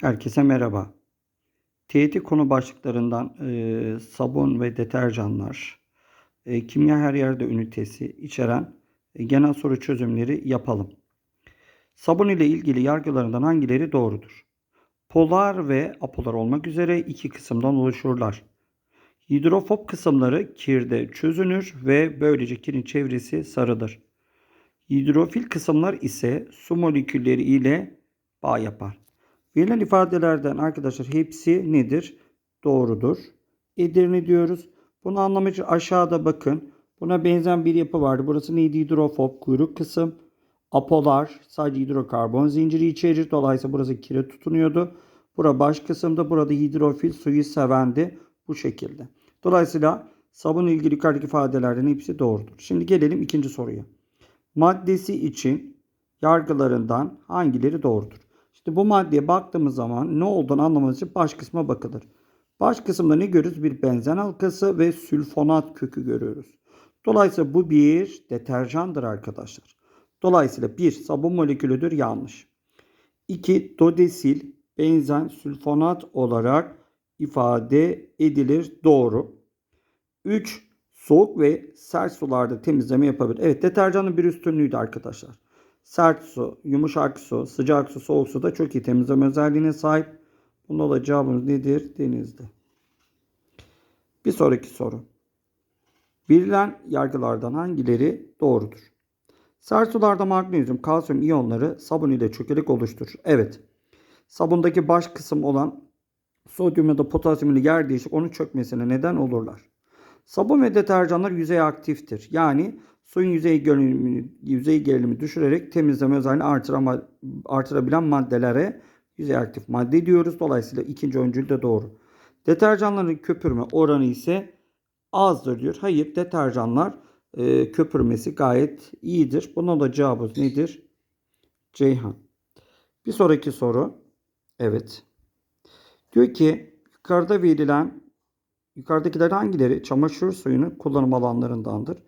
Herkese merhaba. TYT konu başlıklarından e, sabun ve deterjanlar, e, kimya her yerde ünitesi içeren e, genel soru çözümleri yapalım. Sabun ile ilgili yargılarından hangileri doğrudur? Polar ve apolar olmak üzere iki kısımdan oluşurlar. Hidrofob kısımları kirde çözünür ve böylece kirin çevresi sarıdır. Hidrofil kısımlar ise su molekülleri ile bağ yapar. Verilen ifadelerden arkadaşlar hepsi nedir? Doğrudur. Edirne diyoruz. Bunu anlamak için aşağıda bakın. Buna benzer bir yapı vardı. Burası neydi? Hidrofob kuyruk kısım. Apolar sadece hidrokarbon zinciri içerir. Dolayısıyla burası kire tutunuyordu. Bura baş kısımda. Burada hidrofil suyu sevendi. Bu şekilde. Dolayısıyla sabunla ilgili yukarıdaki ifadelerden hepsi doğrudur. Şimdi gelelim ikinci soruya. Maddesi için yargılarından hangileri doğrudur? İşte bu maddeye baktığımız zaman ne olduğunu anlamamız için baş kısma bakılır. Baş kısımda ne görürüz? Bir benzen halkası ve sülfonat kökü görüyoruz. Dolayısıyla bu bir deterjandır arkadaşlar. Dolayısıyla bir sabun molekülüdür yanlış. 2 dodesil benzen sülfonat olarak ifade edilir doğru. 3 soğuk ve sert sularda temizleme yapabilir. Evet deterjanın bir üstünlüğüydü arkadaşlar. Sert su, yumuşak su, sıcak su, soğuk su da çok iyi temizleme özelliğine sahip. Bunda da cevabımız nedir? Denizde. Bir sonraki soru. Verilen yargılardan hangileri doğrudur? Sert sularda magnezyum, kalsiyum iyonları sabun ile çökelek oluşturur. Evet. Sabundaki baş kısım olan sodyum ya da potasyum ile yer değişik onun çökmesine neden olurlar. Sabun ve deterjanlar yüzey aktiftir. Yani suyun yüzey gerilimini, yüzey gerilimi düşürerek temizleme özelliğini artırama, artırabilen maddelere yüzey aktif madde diyoruz. Dolayısıyla ikinci öncül de doğru. Deterjanların köpürme oranı ise azdır diyor. Hayır deterjanlar e, köpürmesi gayet iyidir. Buna da cevabımız nedir? Ceyhan. Bir sonraki soru. Evet. Diyor ki yukarıda verilen yukarıdakiler hangileri çamaşır suyunun kullanım alanlarındandır?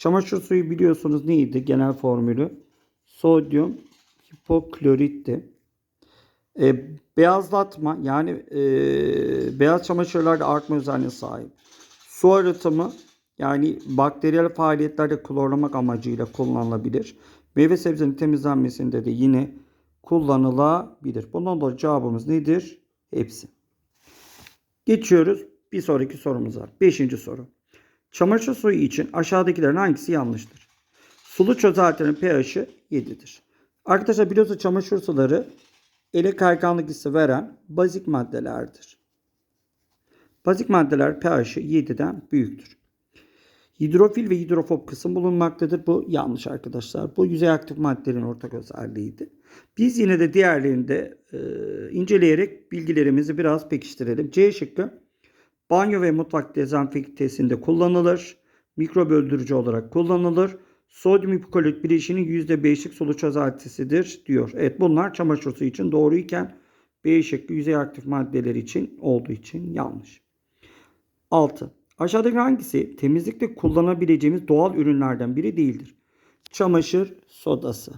Çamaşır suyu biliyorsunuz neydi genel formülü? Sodyum hipokloritti. E, beyazlatma yani e, beyaz çamaşırlarda artma özelliğine sahip. Su arıtımı yani bakteriyel faaliyetlerde klorlamak amacıyla kullanılabilir. Meyve sebzenin temizlenmesinde de yine kullanılabilir. Bundan dolayı cevabımız nedir? Hepsi. Geçiyoruz bir sonraki sorumuza. Beşinci soru. Çamaşır suyu için aşağıdakilerin hangisi yanlıştır? Sulu çözeltinin pH'i 7'dir. Arkadaşlar biliyorsunuz çamaşır suları ele kayganlık hissi veren bazik maddelerdir. Bazik maddeler pH'i 7'den büyüktür. Hidrofil ve hidrofob kısım bulunmaktadır. Bu yanlış arkadaşlar. Bu yüzey aktif maddelerin ortak özelliğiydi. Biz yine de diğerlerini de e, inceleyerek bilgilerimizi biraz pekiştirelim. C şıkkı banyo ve mutfak dezenfektesinde kullanılır. Mikrop öldürücü olarak kullanılır. Sodyum hipoklorit bileşinin %5'lik sulu çözeltisidir diyor. Evet bunlar çamaşır suyu için doğruyken B şıkkı yüzey aktif maddeler için olduğu için yanlış. 6. Aşağıdaki hangisi temizlikte kullanabileceğimiz doğal ürünlerden biri değildir? Çamaşır sodası.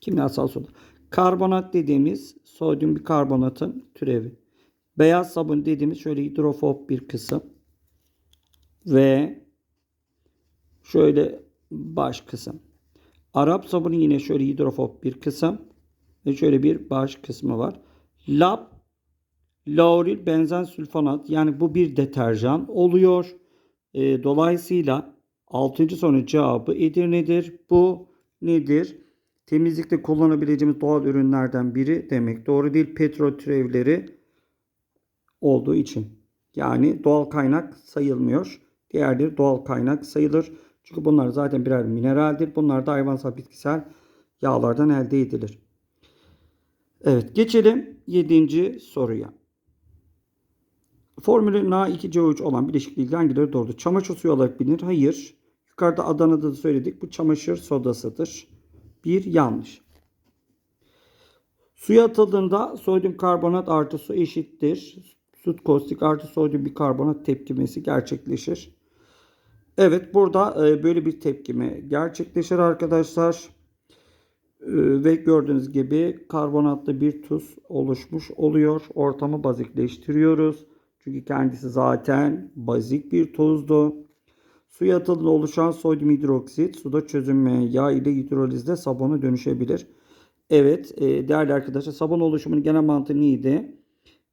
Kimyasal soda. Karbonat dediğimiz sodyum bikarbonatın türevi. Beyaz sabun dediğimiz şöyle hidrofob bir kısım. Ve şöyle baş kısım. Arap sabunu yine şöyle hidrofob bir kısım. Ve şöyle bir baş kısmı var. Lab lauril benzen sülfonat yani bu bir deterjan oluyor. E, dolayısıyla 6. sorunun cevabı Edirne'dir. Bu nedir? Temizlikte kullanabileceğimiz doğal ürünlerden biri demek. Doğru değil. Petrol türevleri olduğu için. Yani doğal kaynak sayılmıyor. Diğerleri doğal kaynak sayılır. Çünkü bunlar zaten birer mineraldir. Bunlar da hayvansal bitkisel yağlardan elde edilir. Evet geçelim 7. soruya. Formülü Na2CO3 olan bileşikle ilgili hangileri doğrudur? Çamaşır suyu olarak bilinir. Hayır. Yukarıda Adana'da da söyledik. Bu çamaşır sodasıdır. Bir yanlış. Suya atıldığında sodyum karbonat artı su eşittir. Süt kostik artı sodyum bikarbonat tepkimesi gerçekleşir. Evet burada e, böyle bir tepkime gerçekleşir arkadaşlar. Ee, ve gördüğünüz gibi karbonatlı bir tuz oluşmuş oluyor. Ortamı bazikleştiriyoruz. Çünkü kendisi zaten bazik bir tuzdu. Suya atıldığında oluşan sodyum hidroksit suda çözünmeye yağ ile hidrolizde sabuna dönüşebilir. Evet e, değerli arkadaşlar sabun oluşumunun genel mantığı neydi?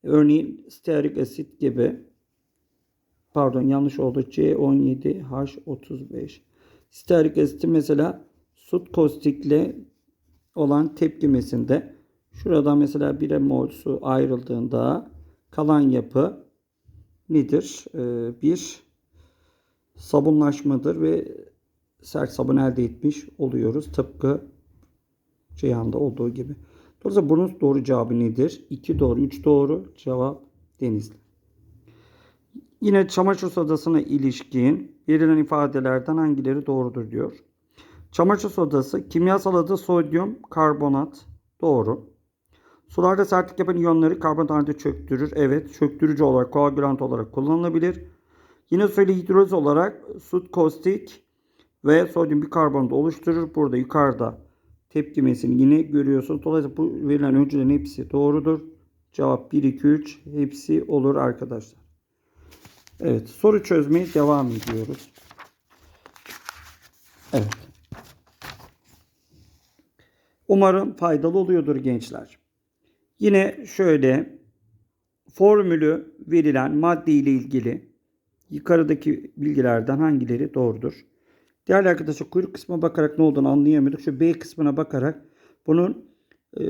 Örneğin stearik asit gibi pardon yanlış oldu C17H35 stearik asiti mesela sut kostikle olan tepkimesinde şurada mesela 1 mol su ayrıldığında kalan yapı nedir? Ee, bir sabunlaşmadır ve sert sabun elde etmiş oluyoruz. Tıpkı Ceyhan'da olduğu gibi. Dolayısıyla bunun doğru cevabı nedir? 2 doğru, 3 doğru. Cevap Denizli. Yine çamaşır sodasına ilişkin verilen ifadelerden hangileri doğrudur diyor. Çamaşır sodası kimyasal adı sodyum karbonat. Doğru. Sularda sertlik yapan iyonları karbonat halinde çöktürür. Evet. Çöktürücü olarak, koagülant olarak kullanılabilir. Yine suyla hidroz olarak sut kostik ve sodyum bikarbonat oluşturur. Burada yukarıda tepkimesini yine görüyorsunuz. Dolayısıyla bu verilen öncülerin hepsi doğrudur. Cevap 1, 2, 3 hepsi olur arkadaşlar. Evet soru çözmeye devam ediyoruz. Evet. Umarım faydalı oluyordur gençler. Yine şöyle formülü verilen madde ile ilgili yukarıdaki bilgilerden hangileri doğrudur? Değerli arkadaşlar kuyruk kısmına bakarak ne olduğunu anlayamıyorduk. Şu B kısmına bakarak bunun e,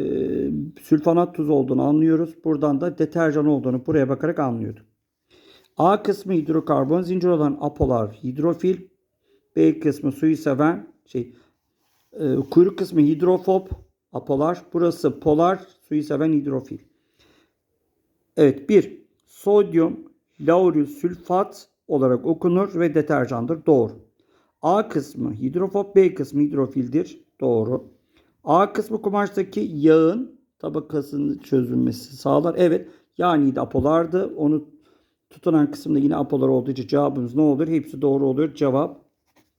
sülfonat tuz olduğunu anlıyoruz. Buradan da deterjan olduğunu buraya bakarak anlıyorduk. A kısmı hidrokarbon zincir olan apolar hidrofil. B kısmı suyu seven şey e, kuyruk kısmı hidrofob apolar. Burası polar suyu seven hidrofil. Evet bir sodyum lauril sülfat olarak okunur ve deterjandır. Doğru. A kısmı hidrofob, B kısmı hidrofildir. Doğru. A kısmı kumaştaki yağın tabakasının çözülmesi sağlar. Evet. Yani de apolardı. Onu tutunan kısımda yine apolar olduğu için cevabımız ne olur? Hepsi doğru olur. Cevap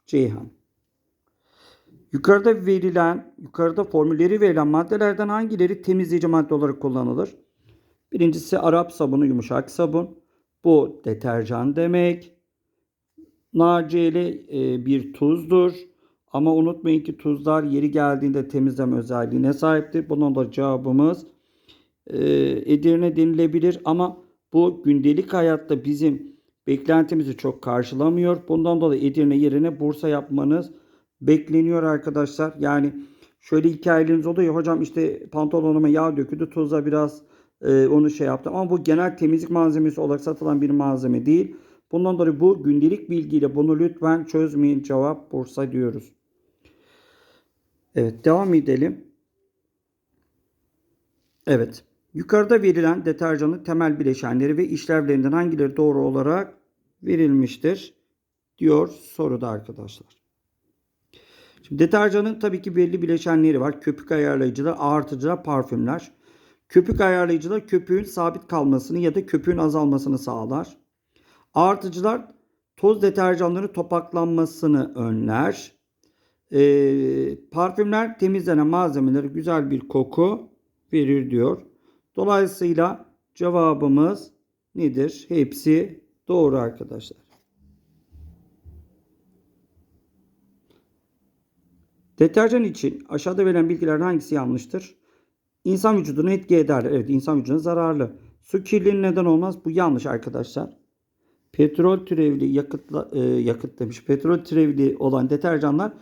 Ceyhan. Yukarıda verilen, yukarıda formülleri verilen maddelerden hangileri temizleyici madde olarak kullanılır? Birincisi Arap sabunu, yumuşak sabun. Bu deterjan demek. Naceli e, bir tuzdur. Ama unutmayın ki tuzlar yeri geldiğinde temizleme özelliğine sahiptir. Bunun da cevabımız e, Edirne denilebilir. Ama bu gündelik hayatta bizim beklentimizi çok karşılamıyor. Bundan dolayı Edirne yerine Bursa yapmanız bekleniyor arkadaşlar. Yani şöyle hikayeleriniz oluyor. Hocam işte pantolonuma yağ döküldü. Tuzla biraz e, onu şey yaptım. Ama bu genel temizlik malzemesi olarak satılan bir malzeme değil. Bundan dolayı bu gündelik bilgiyle bunu lütfen çözmeyin. Cevap Bursa diyoruz. Evet devam edelim. Evet. Yukarıda verilen deterjanın temel bileşenleri ve işlevlerinden hangileri doğru olarak verilmiştir diyor soruda arkadaşlar. Şimdi deterjanın tabii ki belli bileşenleri var. Köpük ayarlayıcılar, ağırtıcılar, parfümler. Köpük ayarlayıcılar köpüğün sabit kalmasını ya da köpüğün azalmasını sağlar. Artıcılar toz deterjanların topaklanmasını önler. E, parfümler temizlenen malzemeleri güzel bir koku verir diyor. Dolayısıyla cevabımız nedir? Hepsi doğru arkadaşlar. Deterjan için aşağıda verilen bilgilerden hangisi yanlıştır? İnsan vücuduna etki eder. Evet insan vücuduna zararlı. Su kirliliği neden olmaz? Bu yanlış arkadaşlar. Petrol türevli yakıtla, e, yakıt demiş. Petrol türevli olan deterjanlar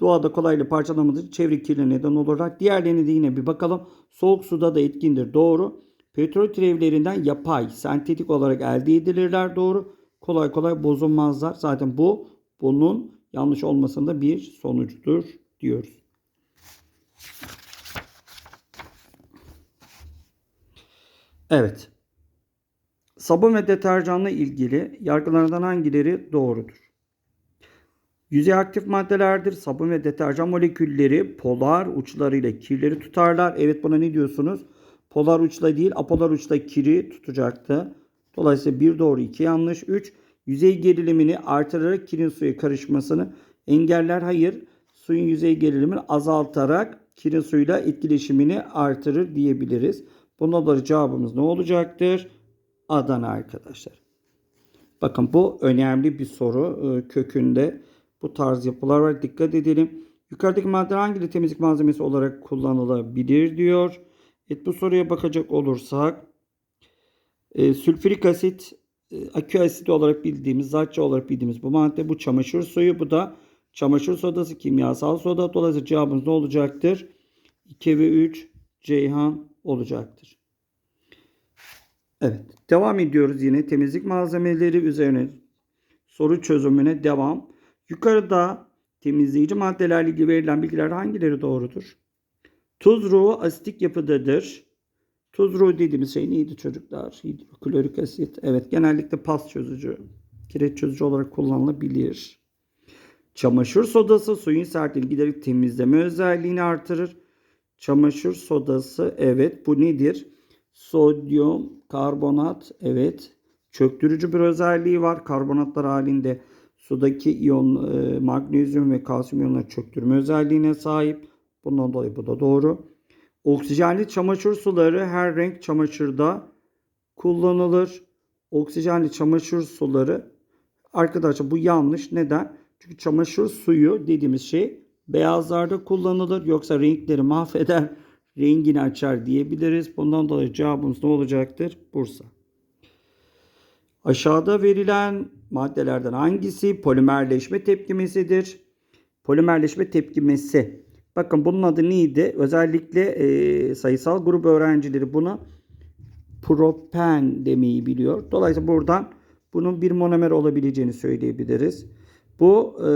doğada kolaylıkla parçalanmadığı çevre kirliliğine neden olarak diğerlerine de yine bir bakalım. Soğuk suda da etkindir. Doğru. Petrol türevlerinden yapay, sentetik olarak elde edilirler. Doğru. Kolay kolay bozulmazlar. Zaten bu bunun yanlış olmasında bir sonucudur diyoruz. Evet. Sabun ve deterjanla ilgili yargılardan hangileri doğrudur? Yüzey aktif maddelerdir. Sabun ve deterjan molekülleri polar uçlarıyla kirleri tutarlar. Evet buna ne diyorsunuz? Polar uçla değil apolar uçla kiri tutacaktı. Dolayısıyla bir doğru iki yanlış. Üç yüzey gerilimini artırarak kirin suya karışmasını engeller. Hayır suyun yüzey gerilimini azaltarak kirin suyuyla etkileşimini artırır diyebiliriz. Buna da cevabımız ne olacaktır? Adana arkadaşlar. Bakın bu önemli bir soru. Ee, Kökünde bu tarz yapılar var. Dikkat edelim. Yukarıdaki maddeler hangi temizlik malzemesi olarak kullanılabilir diyor. Evet, bu soruya bakacak olursak e, sülfürik asit, e, akü asidi olarak bildiğimiz, zatça olarak bildiğimiz bu madde bu çamaşır suyu. Bu da çamaşır sodası, kimyasal soda. Dolayısıyla cevabımız ne olacaktır? 2 ve 3 Ceyhan olacaktır. Evet. Devam ediyoruz yine temizlik malzemeleri üzerine soru çözümüne devam. Yukarıda temizleyici maddelerle ilgili verilen bilgiler hangileri doğrudur? Tuz ruhu asitik yapıdadır. Tuz ruhu dediğimiz şey neydi çocuklar? Hidroklorik asit. Evet genellikle pas çözücü, kireç çözücü olarak kullanılabilir. Çamaşır sodası suyun sertliğini giderek temizleme özelliğini artırır. Çamaşır sodası evet bu nedir? Sodyum karbonat evet çöktürücü bir özelliği var. Karbonatlar halinde sudaki iyon e, magnezyum ve kalsiyum iyonları çöktürme özelliğine sahip. Bundan dolayı bu da doğru. Oksijenli çamaşır suları her renk çamaşırda kullanılır. Oksijenli çamaşır suları arkadaşlar bu yanlış. Neden? Çünkü çamaşır suyu dediğimiz şey beyazlarda kullanılır. Yoksa renkleri mahveder, rengini açar diyebiliriz. Bundan dolayı cevabımız ne olacaktır? Bursa. Aşağıda verilen maddelerden hangisi polimerleşme tepkimesidir? Polimerleşme tepkimesi. Bakın bunun adı neydi? Özellikle e, sayısal grup öğrencileri buna propen demeyi biliyor. Dolayısıyla buradan bunun bir monomer olabileceğini söyleyebiliriz. Bu e,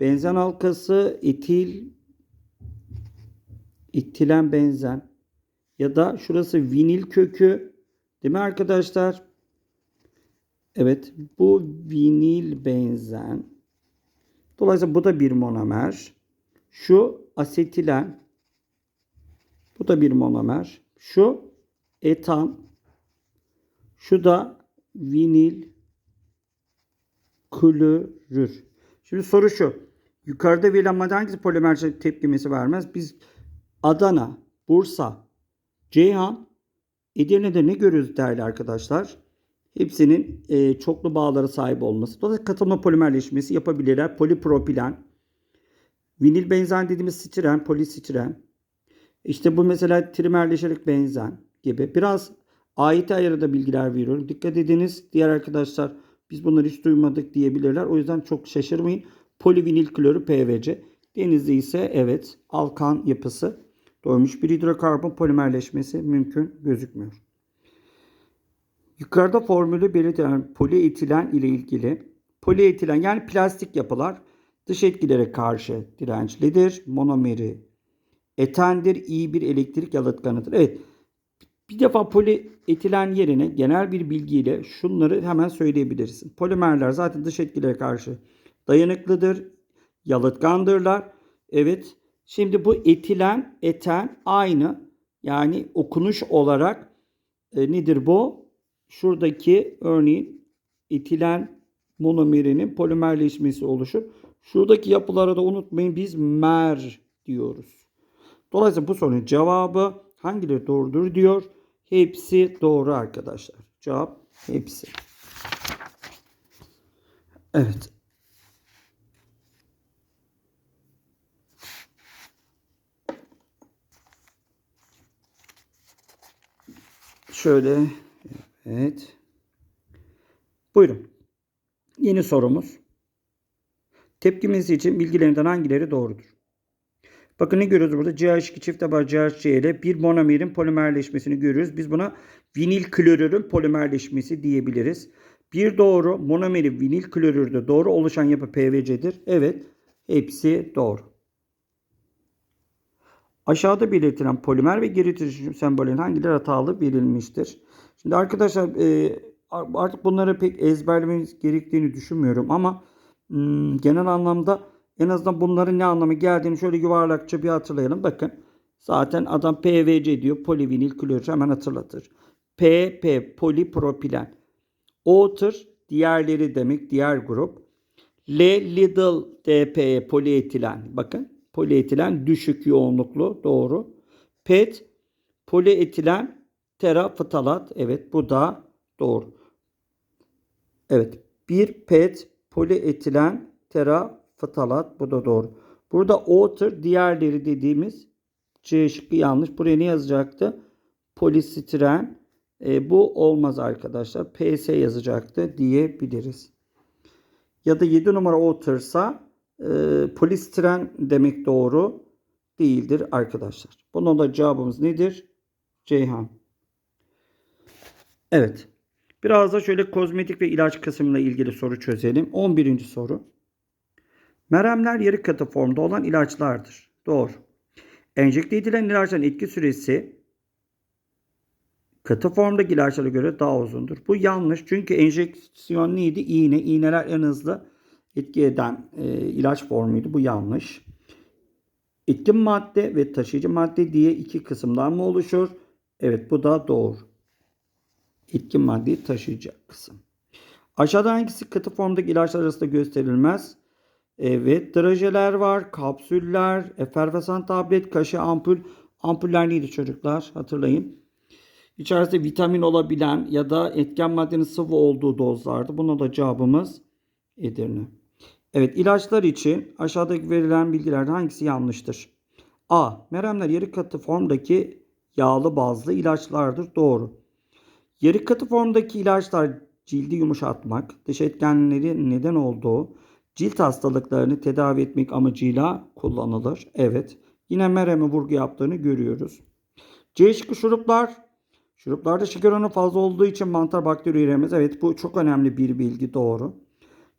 benzen halkası etil etilen benzen ya da şurası vinil kökü değil mi arkadaşlar? Evet bu vinil benzen. Dolayısıyla bu da bir monomer. Şu asetilen. Bu da bir monomer. Şu etan. Şu da vinil klorür. Şimdi soru şu. Yukarıda verilen madde hangisi polimer tepkimesi vermez? Biz Adana, Bursa, Ceyhan, Edirne'de ne görüyoruz değerli arkadaşlar? Hepsinin e, çoklu bağları sahip olması. Dolayısıyla katılma polimerleşmesi yapabilirler. Polipropilen, vinil benzen dediğimiz stiren, polistiren. İşte bu mesela trimerleşerek benzen gibi. Biraz ait ayarında bilgiler veriyorum. Dikkat ediniz diğer arkadaşlar biz bunları hiç duymadık diyebilirler. O yüzden çok şaşırmayın. Polivinil klorü PVC. Denizde ise evet alkan yapısı doymuş bir hidrokarbon polimerleşmesi mümkün gözükmüyor. Yukarıda formülü belirtilen polietilen ile ilgili polietilen yani plastik yapılar dış etkilere karşı dirençlidir. Monomeri etendir. iyi bir elektrik yalıtkanıdır. Evet. Bir defa polietilen yerine genel bir bilgiyle şunları hemen söyleyebilirsin. Polimerler zaten dış etkilere karşı dayanıklıdır. Yalıtkandırlar. Evet. Şimdi bu etilen, eten aynı. Yani okunuş olarak e, nedir bu? Şuradaki örneğin etilen monomerinin polimerleşmesi oluşur. Şuradaki yapılara da unutmayın biz mer diyoruz. Dolayısıyla bu sorunun cevabı hangileri doğrudur diyor. Hepsi doğru arkadaşlar. Cevap hepsi. Evet. Şöyle. Evet. Buyurun. Yeni sorumuz. Tepkimiz için bilgilerinden hangileri doğrudur? Bakın ne görüyoruz burada? CH2 çift taban CHC ile bir monomerin polimerleşmesini görüyoruz. Biz buna vinil klorürün polimerleşmesi diyebiliriz. Bir doğru monomeri vinil klorürde doğru oluşan yapı PVC'dir. Evet. Hepsi doğru. Aşağıda belirtilen polimer ve geri dönüşüm sembollerin hangileri hatalı verilmiştir? Şimdi arkadaşlar e, artık bunları pek ezberlememiz gerektiğini düşünmüyorum ama hmm, genel anlamda en azından bunların ne anlamı geldiğini şöyle yuvarlakça bir hatırlayalım. Bakın zaten adam PVC diyor. Polivinil klorür hemen hatırlatır. PP polipropilen. Otur diğerleri demek diğer grup. L Lidl DP polietilen. Bakın polietilen düşük yoğunluklu. Doğru. PET polietilen teraftalat. Evet bu da doğru. Evet. Bir PET polietilen teraftalat. Bu da doğru. Burada water diğerleri dediğimiz C şıkkı yanlış. Buraya ne yazacaktı? Polistiren. E, bu olmaz arkadaşlar. PS yazacaktı diyebiliriz. Ya da 7 numara water'sa e, polistiren demek doğru değildir arkadaşlar. Bunun da cevabımız nedir? Ceyhan. Evet. Biraz da şöyle kozmetik ve ilaç kısmıyla ilgili soru çözelim. 11. soru. Meremler yarı katı formda olan ilaçlardır. Doğru. Enjekte edilen ilaçların etki süresi katı formdaki ilaçlara göre daha uzundur. Bu yanlış çünkü enjeksiyon neydi? İğne. İğneler en hızlı etki eden e, ilaç formuydu. Bu yanlış. Etkin madde ve taşıyıcı madde diye iki kısımdan mı oluşur? Evet bu da doğru. Etkin maddeyi taşıyıcı kısım. Aşağıdan hangisi katı formdaki ilaçlar arasında gösterilmez? Evet, drajeler var, kapsüller, efervesan tablet, kaşı, ampul. Ampuller neydi çocuklar? Hatırlayın. İçerisinde vitamin olabilen ya da etken maddenin sıvı olduğu dozlardı. Buna da cevabımız Edirne. Evet, ilaçlar için aşağıdaki verilen bilgilerden hangisi yanlıştır? A. Meremler yarı katı formdaki yağlı bazlı ilaçlardır. Doğru. Yarı katı formdaki ilaçlar cildi yumuşatmak, dış etkenleri neden olduğu cilt hastalıklarını tedavi etmek amacıyla kullanılır. Evet. Yine mereme vurgu yaptığını görüyoruz. C şıkkı şuruplar. Şuruplarda şeker oranı fazla olduğu için mantar bakteri üremez. Evet bu çok önemli bir bilgi doğru.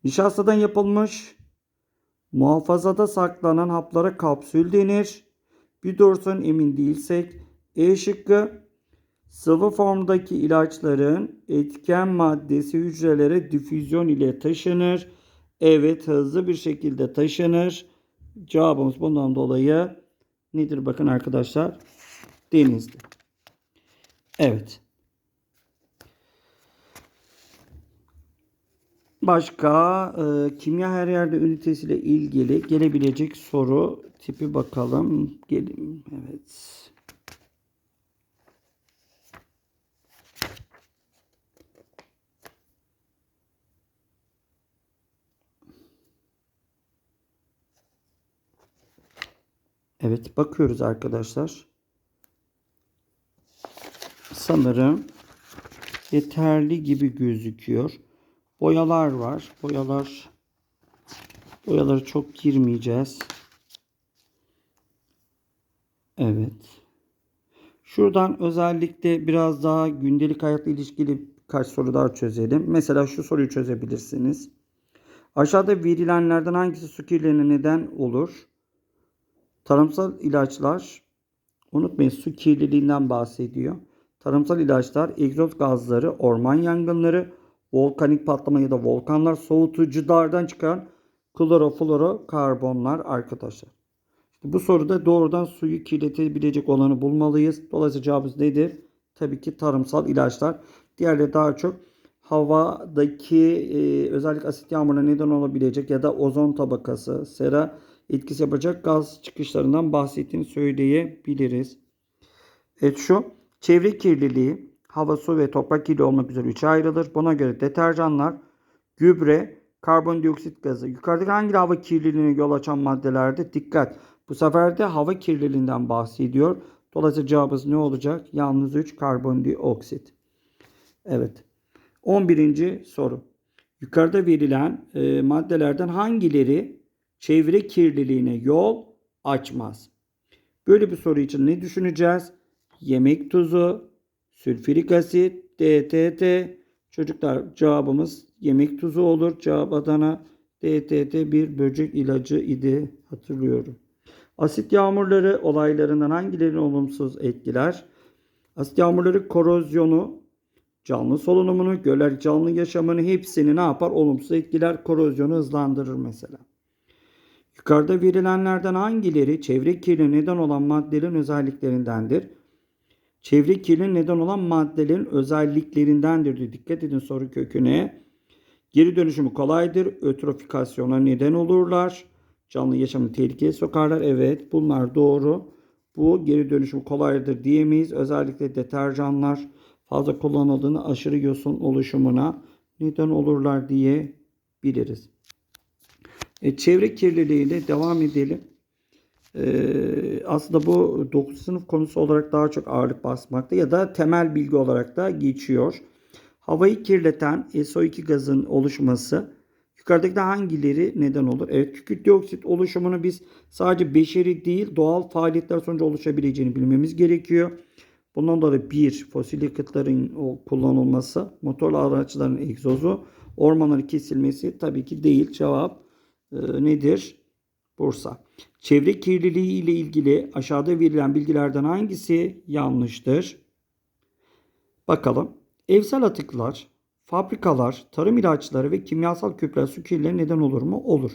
Nişastadan yapılmış muhafazada saklanan haplara kapsül denir. Bir doğrusunun emin değilsek E şıkkı sıvı formdaki ilaçların etken maddesi hücrelere difüzyon ile taşınır. Evet hızlı bir şekilde taşınır. Cevabımız bundan dolayı nedir bakın arkadaşlar? Denizli. Evet. Başka e, kimya her yerde ünitesiyle ilgili gelebilecek soru tipi bakalım. Gelin. Evet. Evet bakıyoruz arkadaşlar. Sanırım yeterli gibi gözüküyor. Boyalar var. Boyalar boyaları çok girmeyeceğiz. Evet. Şuradan özellikle biraz daha gündelik hayatla ilişkili birkaç soru daha çözelim. Mesela şu soruyu çözebilirsiniz. Aşağıda verilenlerden hangisi su kirliliğine neden olur? Tarımsal ilaçlar, unutmayın su kirliliğinden bahsediyor. Tarımsal ilaçlar, egzoz gazları, orman yangınları, volkanik patlama ya da volkanlar, soğutuculardan çıkan kloroflorokarbonlar arkadaşlar. İşte bu soruda doğrudan suyu kirletebilecek olanı bulmalıyız. Dolayısıyla cevabımız nedir? Tabii ki tarımsal ilaçlar. Diğerleri daha çok havadaki e, özellikle asit yağmuruna neden olabilecek ya da ozon tabakası, sera etkisi yapacak gaz çıkışlarından bahsettiğini söyleyebiliriz. Evet şu çevre kirliliği, hava, su ve toprak kirliliği olmak üzere üçe ayrılır. Buna göre deterjanlar, gübre, karbondioksit gazı. Yukarıdaki hangi hava kirliliğine yol açan maddelerde dikkat. Bu sefer de hava kirliliğinden bahsediyor. Dolayısıyla cevabımız ne olacak? Yalnız 3 karbondioksit. Evet. 11. soru. Yukarıda verilen e, maddelerden hangileri çevre kirliliğine yol açmaz? Böyle bir soru için ne düşüneceğiz? Yemek tuzu, sülfürik asit, DTT. Çocuklar cevabımız yemek tuzu olur. Cevap Adana. DTT bir böcek ilacı idi hatırlıyorum. Asit yağmurları olaylarından hangilerini olumsuz etkiler? Asit yağmurları korozyonu, canlı solunumunu, göller canlı yaşamını hepsini ne yapar? Olumsuz etkiler. Korozyonu hızlandırır mesela. Yukarıda verilenlerden hangileri çevre kirliliğine neden olan maddelerin özelliklerindendir? Çevre kirliliğine neden olan maddelerin özelliklerindendir diyor. Dikkat edin soru köküne. Geri dönüşümü kolaydır. Ötrofikasyona neden olurlar. canlı yaşamını tehlikeye sokarlar. Evet bunlar doğru. Bu geri dönüşüm kolaydır diyemeyiz. Özellikle deterjanlar fazla kullanıldığında aşırı yosun oluşumuna neden olurlar diyebiliriz. E, çevre kirliliğiyle devam edelim. E, aslında bu 9 sınıf konusu olarak daha çok ağırlık basmakta ya da temel bilgi olarak da geçiyor. Havayı kirleten SO2 gazın oluşması yukarıdaki hangileri neden olur? Evet kükürt dioksit oluşumunu biz sadece beşeri değil doğal faaliyetler sonucu oluşabileceğini bilmemiz gerekiyor. Bundan dolayı bir fosil yakıtların kullanılması, motorlu araçların egzozu, ormanların kesilmesi tabii ki değil. Cevap e, nedir? Bursa. Çevre kirliliği ile ilgili aşağıda verilen bilgilerden hangisi yanlıştır? Bakalım. Evsel atıklar, fabrikalar, tarım ilaçları ve kimyasal gübre su kirliliği neden olur mu? Olur.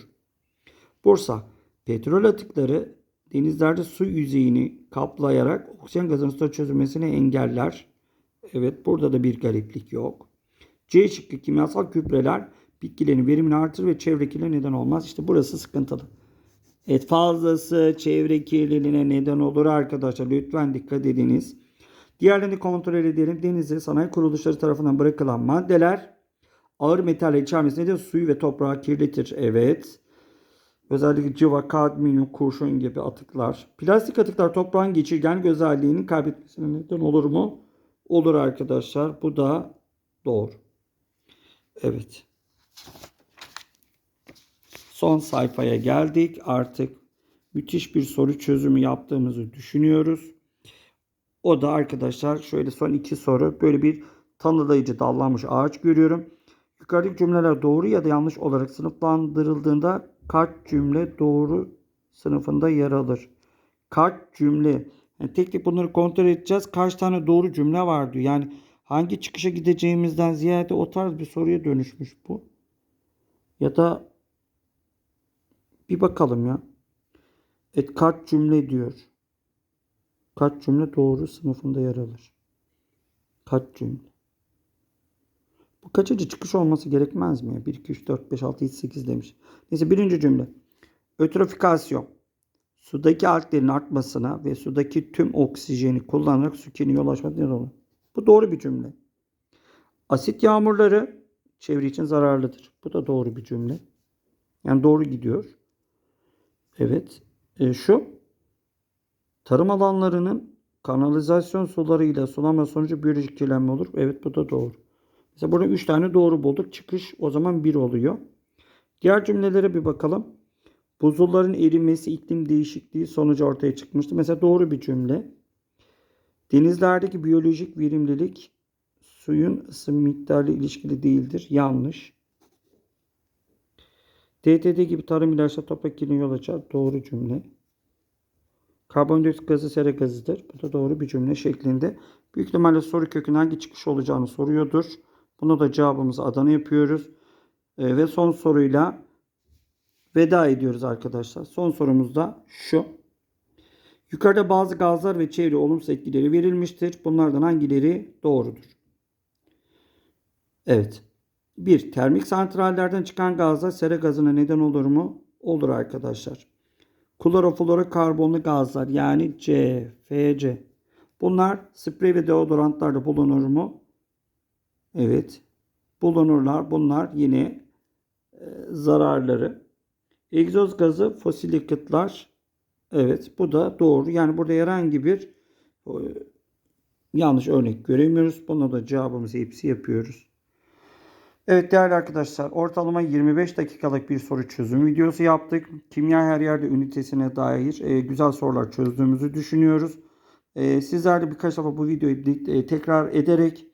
Bursa. Petrol atıkları denizlerde su yüzeyini kaplayarak oksijen gazının suda çözülmesini engeller. Evet burada da bir gariplik yok. C şıkkı kimyasal gübreler bitkilerin verimini artırır ve çevre kirliliğine neden olmaz. İşte burası sıkıntılı. Evet fazlası çevre kirliliğine neden olur arkadaşlar. Lütfen dikkat ediniz. Diğerlerini kontrol edelim. Denizde sanayi kuruluşları tarafından bırakılan maddeler ağır metaller içermesi nedeniyle suyu ve toprağı kirletir. Evet. Özellikle civa, kadmiyum, kurşun gibi atıklar. Plastik atıklar toprağın geçirgen özelliğini kaybetmesine neden olur mu? Olur arkadaşlar. Bu da doğru. Evet. Son sayfaya geldik. Artık müthiş bir soru çözümü yaptığımızı düşünüyoruz. O da arkadaşlar şöyle son iki soru. Böyle bir tanılayıcı dallanmış ağaç görüyorum. Yukarıdaki cümleler doğru ya da yanlış olarak sınıflandırıldığında kaç cümle doğru sınıfında yer alır? Kaç cümle? Yani tek tek bunları kontrol edeceğiz. Kaç tane doğru cümle var diyor. Yani hangi çıkışa gideceğimizden ziyade o tarz bir soruya dönüşmüş bu. Ya da bir bakalım ya. Et kaç cümle diyor. Kaç cümle doğru sınıfında yer alır? Kaç cümle? Bu kaçıncı çıkış olması gerekmez mi ya? 1, 2, 3, 4, 5, 6, 7, 8 demiş. Neyse birinci cümle. Ötrofikasyon. Sudaki alklerin artmasına ve sudaki tüm oksijeni kullanarak kirliliğine yol neden olur. Bu doğru bir cümle. Asit yağmurları çevre için zararlıdır. Bu da doğru bir cümle. Yani doğru gidiyor. Evet. E, şu tarım alanlarının kanalizasyon sularıyla sulama sonucu biyolojik kirlenme olur. Evet bu da doğru. Mesela burada 3 tane doğru bulduk. Çıkış o zaman 1 oluyor. Diğer cümlelere bir bakalım. Buzulların erimesi iklim değişikliği sonucu ortaya çıkmıştı. Mesela doğru bir cümle. Denizlerdeki biyolojik verimlilik suyun ısı miktarı ilişkili değildir. Yanlış. DDD gibi tarım ilaçları toprak kirliliğine yol açar. Doğru cümle. Karbondioksit gazı sera gazıdır. Bu da doğru bir cümle şeklinde. Büyük ihtimalle soru kökünün hangi çıkış olacağını soruyordur. Bunu da cevabımızı Adana yapıyoruz. Ee, ve son soruyla veda ediyoruz arkadaşlar. Son sorumuz da şu. Yukarıda bazı gazlar ve çevre olumsuz etkileri verilmiştir. Bunlardan hangileri doğrudur? Evet. 1. Termik santrallerden çıkan gazlar sera gazına neden olur mu? Olur arkadaşlar. Kloroflorokarbonlu gazlar yani C, FC. Bunlar sprey ve deodorantlarda bulunur mu? Evet. Bulunurlar. Bunlar yine e, zararları. Egzoz gazı fosil yakıtlar. Evet bu da doğru. Yani burada herhangi bir e, yanlış örnek göremiyoruz. Buna da cevabımızı hepsi yapıyoruz. Evet değerli arkadaşlar ortalama 25 dakikalık bir soru çözüm videosu yaptık. Kimya her yerde ünitesine dair e, güzel sorular çözdüğümüzü düşünüyoruz. E, sizler de birkaç defa bu videoyu e, tekrar ederek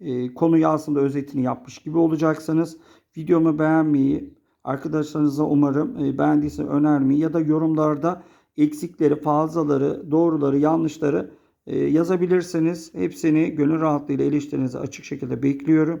e, konuyu aslında özetini yapmış gibi olacaksınız. Videomu beğenmeyi, arkadaşlarınıza umarım e, beğendiyseniz önermeyi ya da yorumlarda eksikleri, fazlaları, doğruları, yanlışları e, yazabilirsiniz. Hepsini gönül rahatlığıyla eleştirinizi açık şekilde bekliyorum.